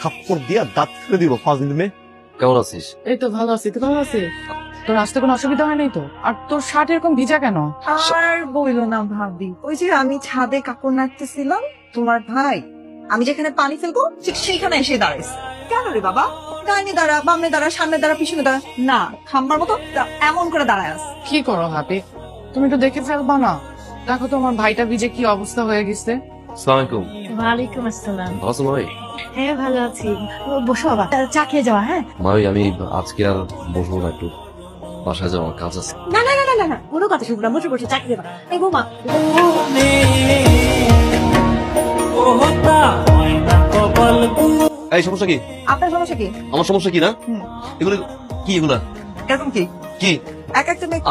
থাপ্পড় দিয়া দাঁত ফেলে দিব ফাজিল মেয়ে কেমন আছিস? এই তো ভালো আছি তুই ভালো আছিস? তোর আসতে কোনো অসুবিধা হয় নাই তো? আর তোর শার্ট এরকম ভিজা কেন? আর বইলো না ভাবি। ওই যে আমি ছাদে কাপড় নাড়তেছিলাম তোমার ভাই আমি যেখানে পানি ফেলব ঠিক সেইখানে এসে দাঁড়াইছে। কেন রে বাবা? ডাইনে দাঁড়া বামনে দাঁড়া সামনে দাঁড়া পিছনে দাঁড়া। না খাম্বার মতো এমন করে দাঁড়ায় কি করো হাবি তুমি একটু দেখে ফেলবা না। দেখো তো আমার ভাইটা ভিজে কি অবস্থা হয়ে গেছে। সালাম আলাইকুম ওয়ালাইকুম আসসালাম। ভালো মাই হ্যাঁ ভালো আছি। বসো বাবা চা খেয়ে যাওয়া হ্যাঁ? মাই আমি আজকে আর বসবো না একটু। বাসায় যাওয়ার কাজ আছে। না না না না না কোনো কথা শুনব না বসে বসে চা খেয়ে যাবা এই বৌমা। এই সমস্যা কি? আপনার সমস্যা কি? আমার সমস্যা কি না? এগুলো কি এগুলা? এরকম কি? কি? এক একটা মেয়ে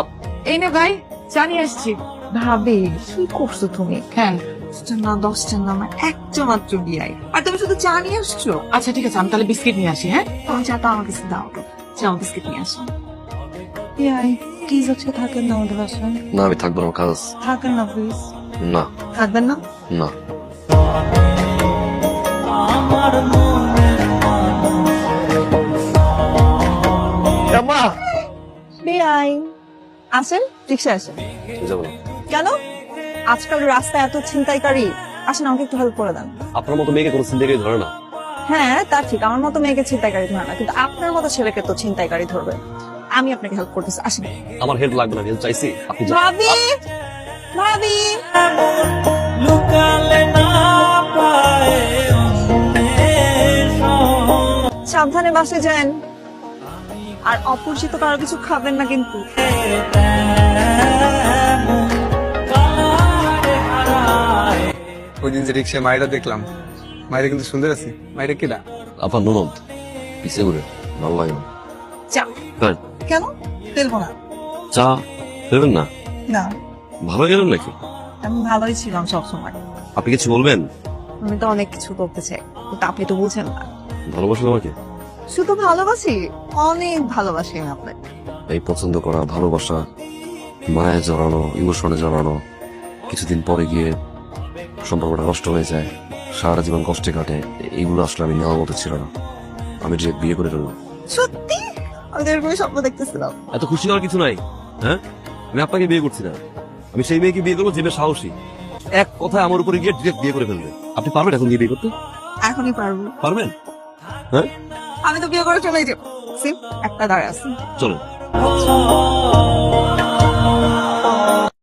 এই নে ভাই জানিয়ে আসছি। ভাবি কি করছ তুমি? হ্যাঁ। দশটা না দশটা না আমার একটা মাত্র বিয়াই আর তুমি শুধু চা নিয়ে আসছো? আচ্ছা ঠিক আছে আমি তাহলে বিস্কিট নিয়ে আসি হ্যাঁ? তুমি চাটা আমার কাছে দাও তো। চাও বিস্কিট নিয়ে আসো। বিয়াই প্লিজ হচ্ছে থাকেন না আমাদের বাসায়? না আমি থাকব না আমার কাজ থাকেন না প্লিজ না। থাকবেন না? না। মা বিয়াই আসেন রিক্সা আসেন। যাব। কেন? আজকাল রাস্তায় এত ছিনতাইকারী। আসেন আমাকে একটু হেল্প করে দেন। আপনার মতো মেয়েকে কোনো চিন্তা করে ধরে না। হ্যাঁ তা ঠিক। আমার মতো মেয়েকে ছিনতাইকারী ধরে না। কিন্তু আপনার মতো ছেলেকে তো ছিনতাইকারী ধরবে। আমি আপনাকে হেল্প করতেছি। আসেন। আমার হেল্প লাগবে না হেল্প চাইছি। আপনি যান। ভাবি! ভাবি! সাবধানে বাসে যান। আর অপরিচিত কারও কিছু খাবেন না কিন্তু। ওই দিন যে রিক্সায় মায়েরা দেখলাম মায়েরা কিন্তু সুন্দর আছে। মায়েরা কিনা আপনার ননদ পিছিয়ে ঘুরে ভালো লাগে না চা। তাই? কেন? ফেলব না। চা? দেবেন না? না। ভালো গেলেন নাকি? আমি ভালোই ছিলাম সবসময়। আপনি কিছু বলবেন? আমি তো অনেক কিছু করতে চাই কিন্তু আপনি তো বুঝেন না। ভালোবাসেন আমাকে? শুধু ভালোবাসি অনেক ভালোবাসি আমি আপনাকে। এই পছন্দ করা ভালোবাসা মায়ে জড়ানো ইমোশনে জড়ানো কিছুদিন পরে গিয়ে সম্পর্কটা নষ্ট হয়ে যায় সারা জীবন কষ্টে কাটে এইগুলো আসলে আমি নেওয়ার মতো ছিল না। আমি যে বিয়ে করে ফেললাম। সত্যি? আমি তো এরকমই স্বপ্ন দেখতেছিলাম। এত খুশি হওয়ার কিছু নাই হ্যাঁ? আমি আপনাকে বিয়ে করছি না। আমি সেই মেয়েকে বিয়ে করব যে মেয়ে সাহসী। এক কথায় আমার উপরে গিয়ে ডিরেক্ট বিয়ে করে ফেলবে। আপনি পারবেন এখন গিয়ে বিয়ে করতে? এখনই পারব। পারবেন? হ্যাঁ? আমি তো বিয়ে করে চলে যাব। একটা দাঁড়ায় আছে। চলো।